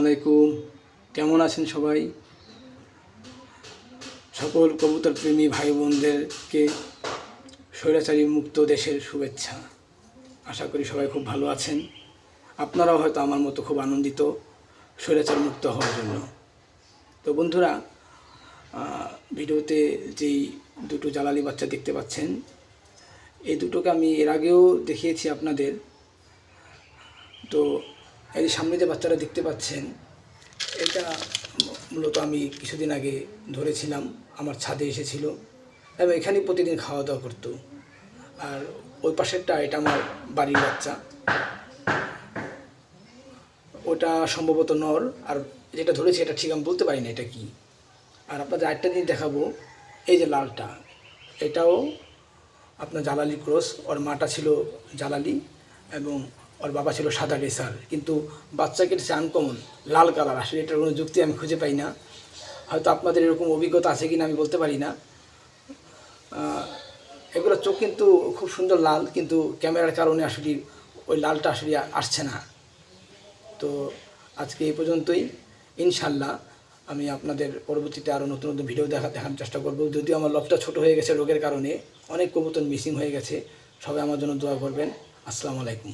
আলাইকুম। কেমন আছেন সবাই? সকল কবুতর প্রেমী ভাই বোনদেরকে স্বৈরাচারী মুক্ত দেশের শুভেচ্ছা। আশা করি সবাই খুব ভালো আছেন। আপনারাও হয়তো আমার মতো খুব আনন্দিত স্বৈরাচার মুক্ত হওয়ার জন্য। তো বন্ধুরা ভিডিওতে যেই দুটো জ্বালালি বাচ্চা দেখতে পাচ্ছেন, এই দুটোকে আমি এর আগেও দেখিয়েছি আপনাদের। তো এই যে সামনে যে বাচ্চারা দেখতে পাচ্ছেন, এটা মূলত আমি কিছুদিন আগে ধরেছিলাম, আমার ছাদে এসেছিল এবং এখানেই প্রতিদিন খাওয়া দাওয়া করতো। আর ওই পাশেরটা এটা আমার বাড়ির বাচ্চা। ওটা সম্ভবত নর, আর যেটা ধরেছি এটা ঠিক আমি বলতে পারি না এটা কি। আর আপনাদের আরেকটা জিনিস দেখাবো, এই যে লালটা, এটাও আপনার জালালি ক্রস, ওর মাটা ছিল জালালি এবং ওর বাবা ছিল সাদা রেসার। কিন্তু বাচ্চাকে সে আনকমন লাল কালার আসলে এটার কোনো যুক্তি আমি খুঁজে পাই না। হয়তো আপনাদের এরকম অভিজ্ঞতা আছে কিনা আমি বলতে পারি না। এগুলো চোখ কিন্তু খুব সুন্দর লাল, কিন্তু ক্যামেরার কারণে আসলে ওই লালটা আসলে আসছে না। তো আজকে এই পর্যন্তই। ইনশাল্লাহ আমি আপনাদের পরবর্তীতে আরও নতুন নতুন ভিডিও দেখা দেখানোর চেষ্টা করব। যদিও আমার লকটা ছোট হয়ে গেছে রোগের কারণে, অনেক কবুতর মিসিং হয়ে গেছে। সবাই আমার জন্য দোয়া করবেন। আসসালামু আলাইকুম।